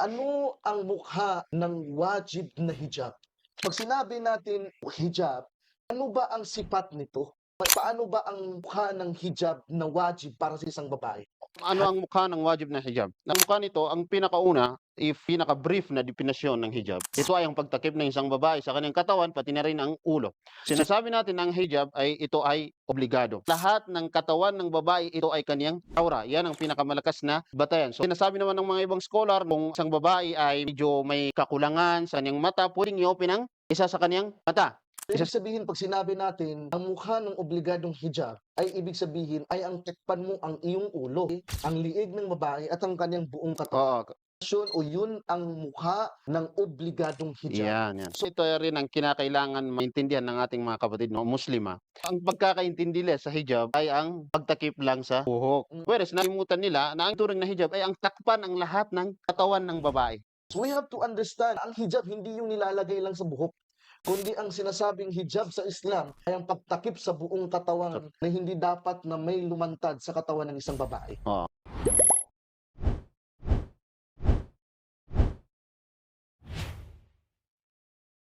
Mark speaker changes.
Speaker 1: ano ang mukha ng wajib na hijab? Pag sinabi natin hijab, ano ba ang sipat nito? Pa- Paano ba ang mukha ng hijab na wajib para sa isang babae?
Speaker 2: Ano ang mukha ng wajib na hijab? Ang mukha nito, ang pinakauna, if pinaka-brief na definasyon ng hijab, ito ay ang pagtakip ng isang babae sa kanyang katawan, pati na rin ang ulo. Sinasabi natin ang hijab ay ito ay obligado. Lahat ng katawan ng babae, ito ay kanyang aura. Yan ang pinakamalakas na batayan. So, sinasabi naman ng mga ibang scholar, kung isang babae ay medyo may kakulangan sa kanyang mata, pwedeng i-open ang isa sa kanyang mata.
Speaker 1: Ibig sabihin, pag sinabi natin, ang mukha ng obligadong hijab, ay ibig sabihin, ay ang tekpan mo ang iyong ulo, ang liig ng babae, at ang kanyang buong katawan.
Speaker 2: Oo,
Speaker 1: o yun ang mukha ng obligadong hijab.
Speaker 2: Yan, yan. So ito rin ang kinakailangan maintindihan ng ating mga kapatid no, Muslima. Ang pagkakaintindi nila sa hijab ay ang pagtakip lang sa buhok.
Speaker 1: Mm.
Speaker 2: Whereas nalimutan nila na ang turing na hijab ay ang takpan ang lahat ng katawan ng babae.
Speaker 1: So we have to understand, ang hijab hindi yung nilalagay lang sa buhok, kundi ang sinasabing hijab sa Islam ay ang pagtakip sa buong katawan na hindi dapat na may lumantad sa katawan ng isang babae.
Speaker 2: Oo.